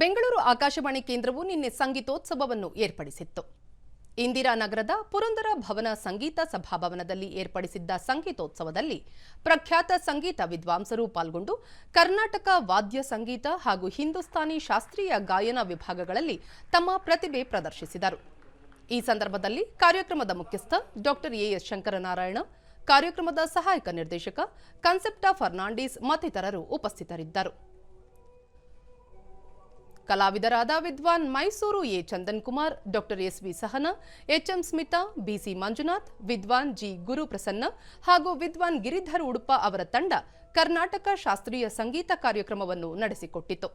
ಬೆಂಗಳೂರು ಆಕಾಶವಾಣಿ ಕೇಂದ್ರವು ನಿನ್ನೆ ಸಂಗೀತೋತ್ಸವವನ್ನು ಏರ್ಪಡಿಸಿತ್ತು. ಇಂದಿರಾನಗರದ ಪುರಂದರ ಭವನ ಸಂಗೀತ ಸಭಾಭವನದಲ್ಲಿ ಏರ್ಪಡಿಸಿದ್ದ ಸಂಗೀತೋತ್ಸವದಲ್ಲಿ ಪ್ರಖ್ಯಾತ ಸಂಗೀತ ವಿದ್ವಾಂಸರು ಪಾಲ್ಗೊಂಡು ಕರ್ನಾಟಕ ವಾದ್ಯ ಸಂಗೀತ ಹಾಗೂ ಹಿಂದೂಸ್ತಾನಿ ಶಾಸ್ತ್ರೀಯ ಗಾಯನ ವಿಭಾಗಗಳಲ್ಲಿ ತಮ್ಮ ಪ್ರತಿಭೆ ಪ್ರದರ್ಶಿಸಿದರು. ಈ ಸಂದರ್ಭದಲ್ಲಿ ಕಾರ್ಯಕ್ರಮದ ಮುಖ್ಯಸ್ಥ ಡಾಕ್ಟರ್ ಎಎಸ್ ಶಂಕರನಾರಾಯಣ, ಕಾರ್ಯಕ್ರಮದ ಸಹಾಯಕ ನಿರ್ದೇಶಕ ಕನ್ಸೆಪ್ಟಾ ಫರ್ನಾಂಡಿಸ್ ಮತ್ತಿತರರು ಉಪಸ್ಥಿತರಿದ್ದರು. ಕಲಾವಿದರಾದ ವಿದ್ವಾನ್ Mysuru A. Chandan Kumar doctor S. V. Sahana HM Smita BC Manjunath, ವಿದ್ವಾನ್ ಜಿ. ಗುರು ಪ್ರಸನ್ನ ಹಾಗೂ ವಿದ್ವಾನ್ ಗಿರಿಧರ್ ಉಡುಪ ಅವರ ತಂಡ ಕರ್ನಾಟಕ ಶಾಸ್ತ್ರೀಯ ಸಂಗೀತ ಕಾರ್ಯಕ್ರಮವನ್ನು ನಡೆಸಿಕೊಟ್ಟಿತು.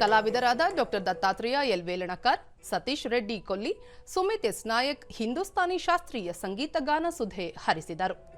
ಕಲಾವಿದರಾದ doctor Dattatreya L. Velankar, Satish Reddy Kolli, Sumit S. Nayak, Hindustani ಶಾಸ್ತ್ರೀಯ ಸಂಗೀತ ಗಾನ ಸುಧೆ ಹರಿಸಿದರು.